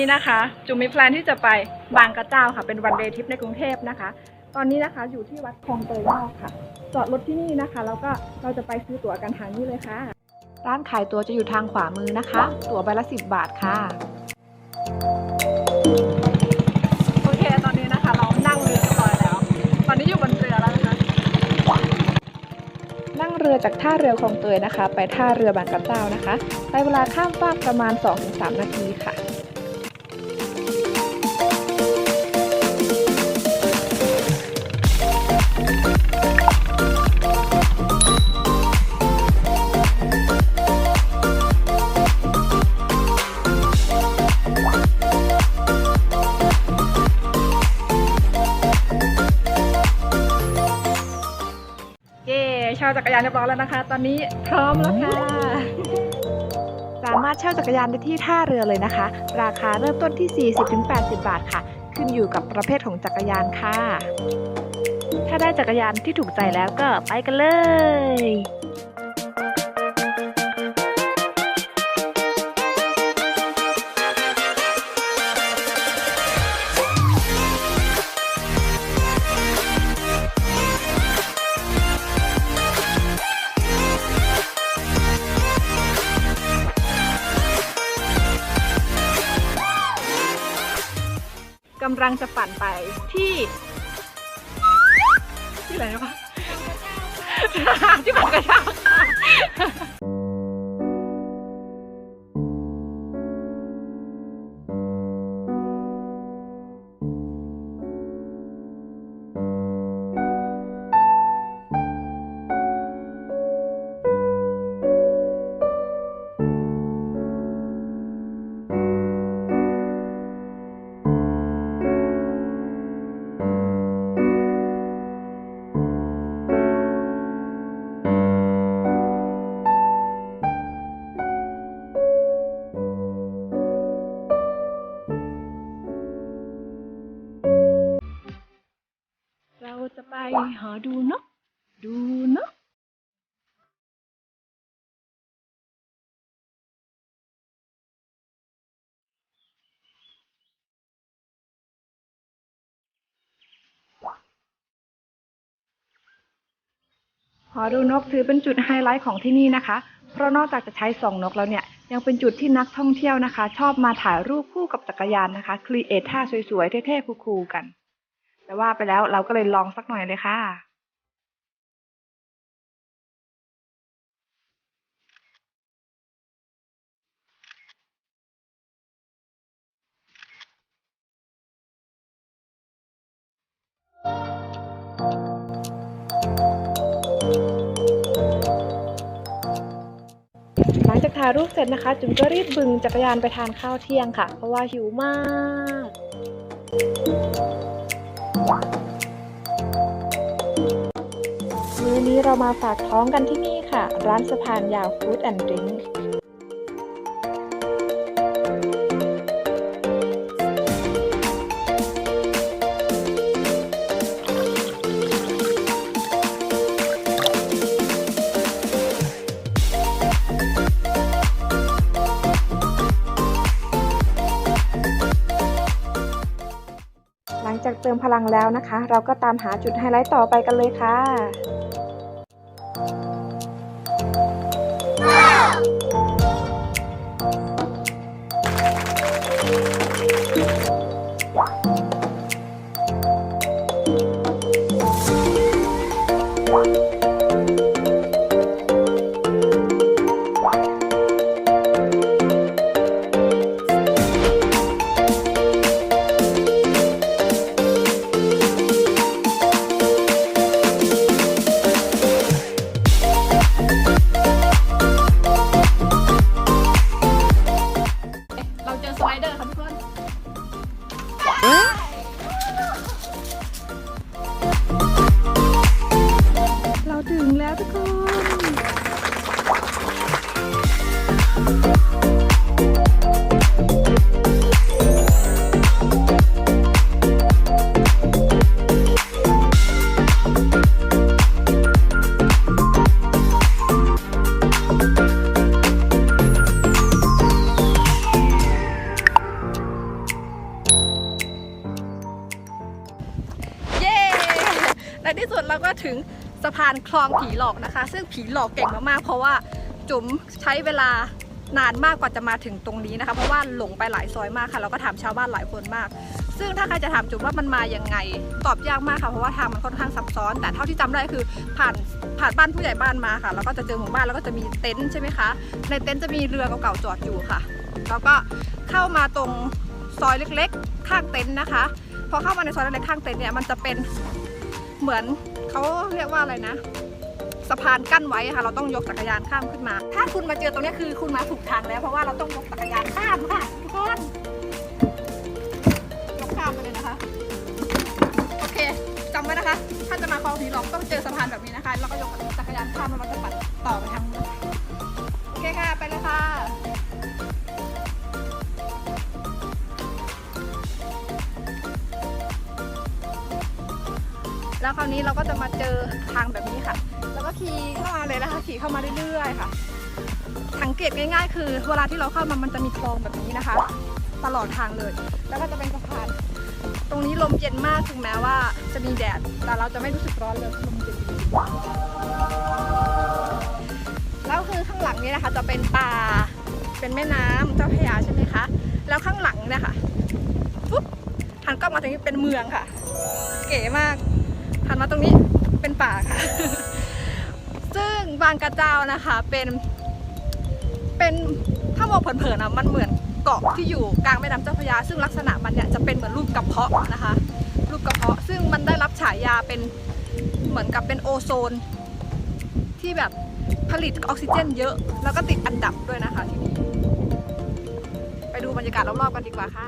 นี้นะคะ จุมมีแพลนที่จะไปบางกระเจ้าค่ะ เป็นวันเดย์ทริปในกรุงเทพนะคะ ตอนนี้นะคะอยู่ที่วัดคลองเตยนอกค่ะ จอดรถที่นี่นะคะ แล้วก็เราจะไปซื้อตั๋วกันทางนี้เลยค่ะ ร้านขายตั๋วจะอยู่ทางขวามือนะคะ ตั๋วใบละสิบบาทค่ะ โอเค ตอนนี้นะคะ เรานั่งเรือเรียบร้อยแล้ว ตอนนี้อยู่บนเรือแล้วนะคะ นั่งเรือจากท่าเรือคลองเตยนะคะ ไปท่าเรือบางกระเจ้านะคะใช้เวลาข้ามฟากประมาณ 2-3 นาทีค่ะาจักรยานเรียบร้อยแล้วนะคะ ตอนนี้พร้อมแล้วค่ะ สามารถเช่าจักรยานได้ที่ท่าเรือเลยนะคะ ราคาเริ่มต้นที่ 40-80 บาทค่ะ ขึ้นอยู่กับประเภทของจักรยานค่ะ ถ้าได้จักรยานที่ถูกใจแล้วก็ไปกันเลย กำลังจะปั่นไปที่ที่ไหนวะที่บางกระช่าค่ ไปหาดูนกดูนกหอดูนกถือเป็นจุดไฮไลท์ของที่นี่นะคะ เพราะนอกจากจะใช้ส่องนกแล้วเนี่ย ยังเป็นจุดที่นักท่องเที่ยวนะคะ ชอบมาถ่ายรูปคู่กับจักรยานนะคะครีเอทท่าสวยๆ เท่ๆ คูลๆกัน แต่ว่าไปแล้วเราก็เลยลองสักหน่อยเลยค่ะ หลังจากถ่ายรูปเสร็จนะคะ จุ๋มก็รีบบึงจักรยานไปทานข้าวเที่ยงค่ะ เพราะว่าหิวมาก เรามาฝากท้องกันที่นี่ค่ะ ร้านสะพานยาวฟู้ดแอนด์ดริงก์หลังจากเติมพลังแล้วนะคะ เราก็ตามหาจุดไฮไลท์ต่อไปกันเลยค่ะ เร ในที่สุดเราก็ถึงสะพานคลองผีหลอกนะคะ ซึ่งผีหลอกเก่งมากๆ เพราะว่าจุ๋มใช้เวลานานมากกว่าจะมาถึงตรงนี้นะคะ เพราะว่าหลงไปหลายซอยมากค่ะ เราก็ถามชาวบ้านหลายคนมาก ซึ่งถ้าใครจะถามจุ๋มว่ามันมายังไง ตอบยากมากค่ะ เพราะว่าทางมันค่อนข้างซับซ้อน แต่เท่าที่จำได้คือผ่านผ่านบ้านผู้ใหญ่บ้านมาค่ะ แล้วก็จะเจอหมู่บ้านแล้วก็จะมีเต็นท์ใช่ไหมคะ ในเต็นท์จะมีเรือเก่าๆจอดอยู่ค่ะ แล้วก็เข้ามาตรงซอยเล็กๆ ข้างเต็นท์นะคะ พอเข้ามาในซอยเล็กๆข้างเต็นท์เนี่ย มันจะเป็น เหมือนเขาเรียกว่าอะไรนะ สะพานกั้นไว้ค่ะ เราต้องยกจักรยานข้ามขึ้นมา ถ้าคุณมาเจอตรงนี้คือคุณมาถูกทางแล้วเพราะว่าเราต้องยกจักรยานข้ามค่ะทุกคนยกข้ามไปเลยนะคะโอเคจำไว้นะคะ ถ้าจะมาคลองผีหลอกต้องเจอสะพานแบบนี้นะคะ แล้วก็ยกจักรยานข้ามแล้วเราจะปัดต่อไปทางนู้น แล้วคราวนี้เราก็จะมาเจอทางแบบนี้ค่ะ แล้วก็ขี่เข้ามาเลยนะคะขี่เข้ามาเรื่อยๆค่ะ สังเกตง่ายๆ คือเวลาที่เราเข้ามามันจะมีคลองแบบนี้นะคะ ตลอดทางเลย แล้วก็จะเป็นสะพาน ตรงนี้ลมเย็นมากถึงแม้ว่าจะมีแดด แต่เราจะไม่รู้สึกร้อนเลยลมเย็นแล้วคือข้างหลังนี้นะคะจะเป็นป่า เป็นแม่น้ำเจ้าพระยาใช่ไหมคะ แล้วข้างหลังเนี่ยค่ะปุ๊บหันกล้องมาตรงนี้เป็นเมืองค่ะ เก๋มาก หันมาตรงนี้เป็นป่าค่ะ ซึ่งบางกระเจ้านะคะเป็น เป็นถ้ามองเผินๆนะมันเหมือนเกาะที่อยู่กลางแม่น้ำเจ้าพระยา ซึ่งลักษณะมันเนี่ยจะเป็นเหมือนรูปกระเพาะนะคะ รูปกระเพาะซึ่งมันได้รับฉายาเป็นเหมือนกับเป็นโอโซน ที่แบบผลิตออกซิเจนเยอะ แล้วก็ติดอันดับด้วยนะคะที่นี่ไปดูบรรยากาศรอบๆกันดีกว่าค่ะ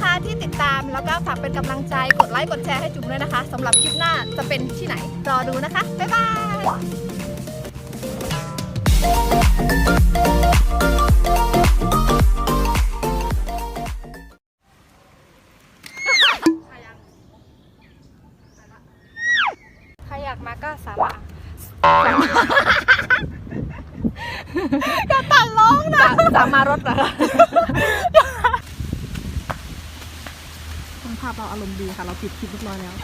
นะคะที่ติดตามแล้วก็ฝากเป็นกำลังใจกดไลค์กดแชร์ให้จุ๋มด้วยนะคะสำหรับคลิปหน้าจะเป็นที่ไหนรอดูนะคะ บ๊ายบายใครอยากมาก็สามารถอย่าตัดร้องนะสามารถรถเหรอ ภาพเราอารมณ์ดีค่ะ เราปิดคลิปเรียบร้อยแล้ว